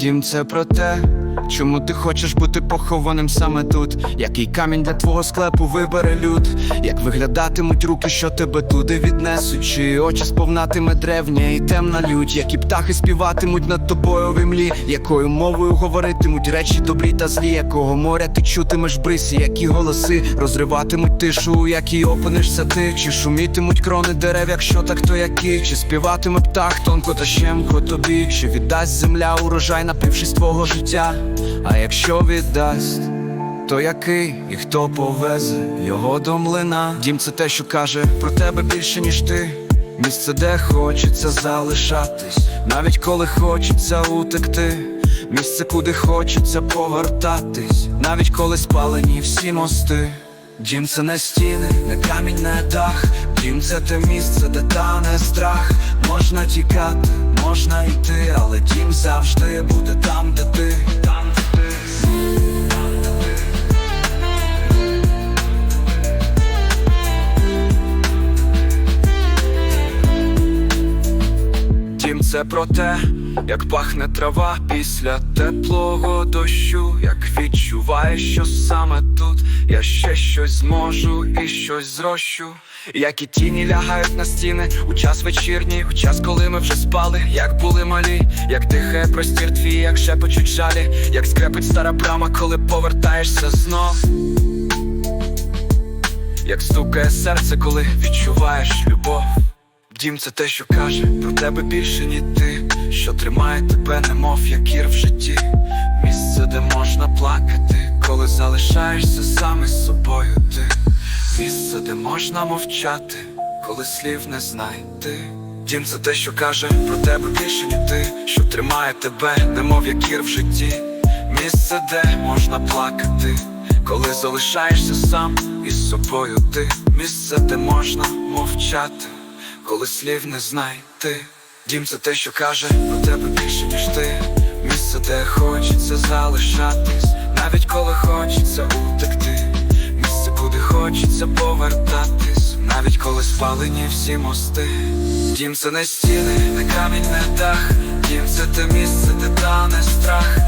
Дім це про те, чому ти хочеш бути похованим саме тут. Який камінь для твого склепу вибере люд, як виглядатимуть руки, що тебе туди віднесуть, чи очі сповнатиме древня і темна лють, які птахи співатимуть над тобою в імлі, якою мовою говоритимуть речі добрі та злі, якого моря ти чутимеш брисі, які голоси розриватимуть тишу, у якій опинишся ти, чи шумітимуть крони дерев, якщо так, то які, чи співатиме птах тонко та щемко тобі, чи віддасть земля урожай, напившись твого життя. А якщо віддасть, то який і хто повезе його до млина? Дім це те, що каже про тебе більше, ніж ти. Місце, де хочеться залишатись, навіть коли хочеться утекти. Місце, куди хочеться повертатись, навіть коли спалені всі мости. Дім це не стіни, не камінь, не дах. Дім це те місце, де тане страх. Можна тікати, можна йти, але дім завжди буде там, де ти. Це про те, як пахне трава після теплого дощу, як відчуваєш, що саме тут я ще щось зможу і щось зрощу. Як і тіні лягають на стіни у час вечірній, у час, коли ми вже спали, як були малі, як дихає простір твій, як шепочуть жалі, як скрепить стара брама, коли повертаєшся знов. Як стукає серце, коли відчуваєш любов. Дім це те, що каже про тебе більше, ні ти, що тримає тебе, немов як кір в житті. Місце, де можна плакати, коли залишаєшся саме з собою ти. Місце, де можна мовчати, коли слів не знайти. Дім це те, що каже про тебе більше, ні ти, що тримає тебе, немов як кір в житті. Місце, де можна плакати, коли залишаєшся сам із собою ти. Місце, де можна мовчати коли слів не знайти. Дім це те, що каже про тебе більше, ніж ти. Місце, де хочеться залишатись, навіть коли хочеться утекти. Місце, куди хочеться повертатись, навіть коли спалені всі мости. Дім це не стіни, не камінь, не дах. Дім це те місце, де тане страх.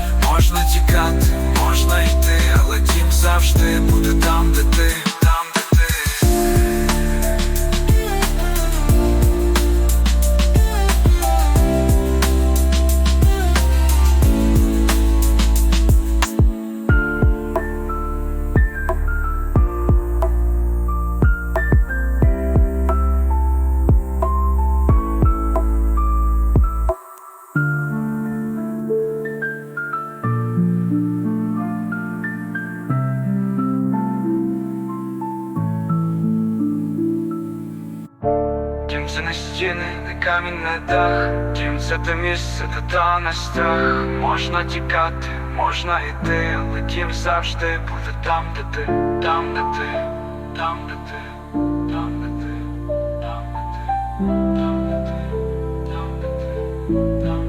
це не стіни, не камінь, не дах. Дім це те місце, де та на страх. Можна тікати, можна йти, але дім завжди буде там, де ти, там, де ти, там, де ти, там, де ти, там, де ти, там, де ти, там, де ти, там.